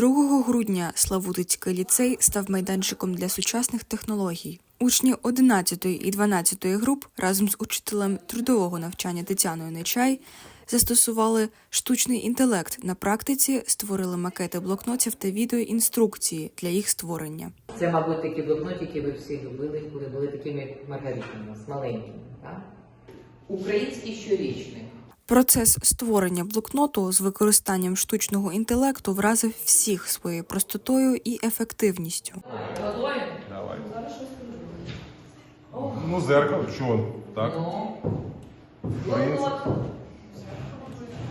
2 грудня Славутицький ліцей став майданчиком для сучасних технологій. Учні 11 і 12 груп разом з учителем трудового навчання Тетяною Нечай застосували штучний інтелект на практиці, створили макети блокнотів та відеоінструкції для їх створення. Це, мабуть, такі блокнотики ви всі любили, коли були такими маргаритами, з маленькими. Так? Український щорічник. Процес створення блокноту з використанням штучного інтелекту вразив всіх своєю простотою і ефективністю. Давай. Ну, зеркало, що? Так.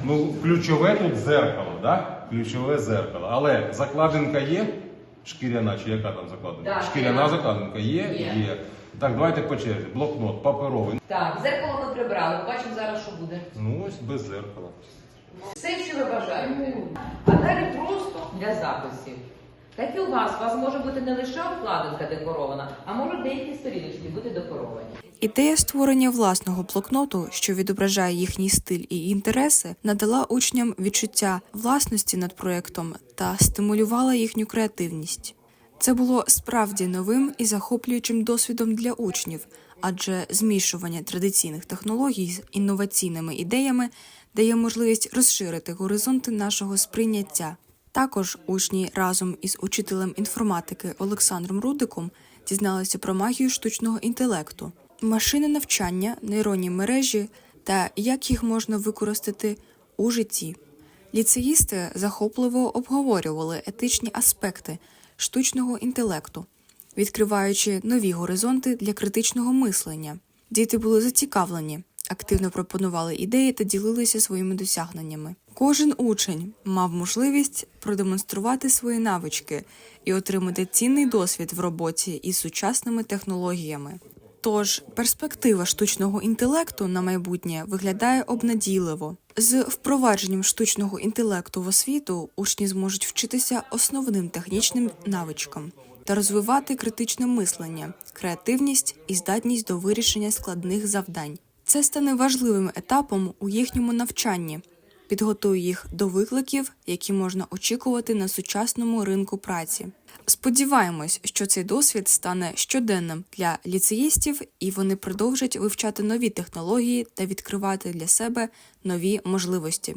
Ну, ключове тут зеркало, так? Ключове зеркало. Але закладинка є? Шкіряна, чи яка там закладинка? Так, Шкіряна шкіряна. закладинка є? Є. Так, давайте по черзі. Блокнот, паперовий. Так, зеркало ми прибрали. Бачимо зараз, що буде. Ну, ось без зеркала. Все, що ви бажаєте. А далі просто для записів. Так і у вас, у вас може бути не лише обкладинка декорована, а можуть деякі сторіночки бути декоровані. Ідея створення власного блокноту, що відображає їхній стиль і інтереси, надала учням відчуття власності над проєктом та стимулювала їхню креативність. Це було справді новим і захоплюючим досвідом для учнів, адже змішування традиційних технологій з інноваційними ідеями дає можливість розширити горизонти нашого сприйняття. Також учні разом із учителем інформатики Олександром Рудиком дізналися про магію штучного інтелекту, машини навчання, нейронні мережі та як їх можна використати у житті. Ліцеїсти захопливо обговорювали етичні аспекти штучного інтелекту, відкриваючи нові горизонти для критичного мислення. Діти були зацікавлені, активно пропонували ідеї та ділилися своїми досягненнями. Кожен учень мав можливість продемонструвати свої навички і отримати цінний досвід в роботі із сучасними технологіями. Тож перспектива штучного інтелекту на майбутнє виглядає обнадійливо. З впровадженням штучного інтелекту в освіту учні зможуть вчитися основним технічним навичкам та розвивати критичне мислення, креативність і здатність до вирішення складних завдань. Це стане важливим етапом у їхньому навчанні, підготує їх до викликів, які можна очікувати на сучасному ринку праці. Сподіваємось, що цей досвід стане щоденним для ліцеїстів, і вони продовжать вивчати нові технології та відкривати для себе нові можливості.